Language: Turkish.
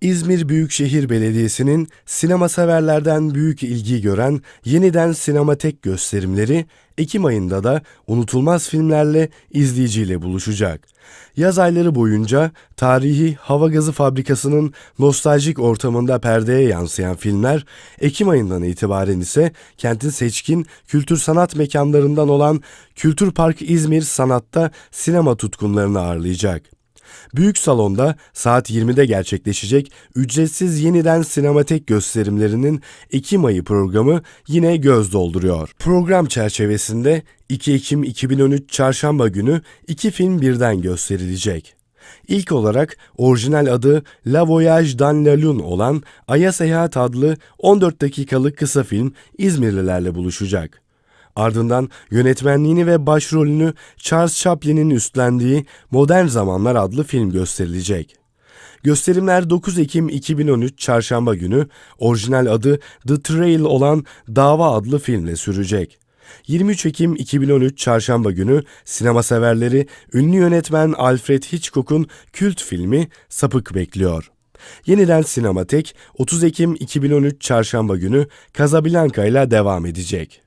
İzmir Büyükşehir Belediyesi'nin sinema severlerden büyük ilgi gören yeniden sinematek gösterimleri Ekim ayında da unutulmaz filmlerle izleyiciyle buluşacak. Yaz ayları boyunca tarihi hava gazı fabrikasının nostaljik ortamında perdeye yansıyan filmler, Ekim ayından itibaren ise kentin seçkin kültür sanat mekanlarından olan Kültür Park İzmir Sanat'ta sinema tutkunlarını ağırlayacak. Büyük salonda saat 20'de gerçekleşecek ücretsiz yeniden sinematek gösterimlerinin Ekim ayı programı yine göz dolduruyor. Program çerçevesinde 2 Ekim 2013 Çarşamba günü iki film birden gösterilecek. İlk olarak orijinal adı La Voyage dans la Lune olan Ay'a Seyahat adlı 14 dakikalık kısa film İzmirlilerle buluşacak. Ardından yönetmenliğini ve başrolünü Charles Chaplin'in üstlendiği Modern Zamanlar adlı film gösterilecek. Gösterimler 9 Ekim 2013 Çarşamba günü orijinal adı The Trail olan Dava adlı filmle sürecek. 23 Ekim 2013 Çarşamba günü sinema severleri ünlü yönetmen Alfred Hitchcock'un kült filmi Sapık bekliyor. Yeniden Sinematek 30 Ekim 2013 Çarşamba günü Casablanca ile devam edecek.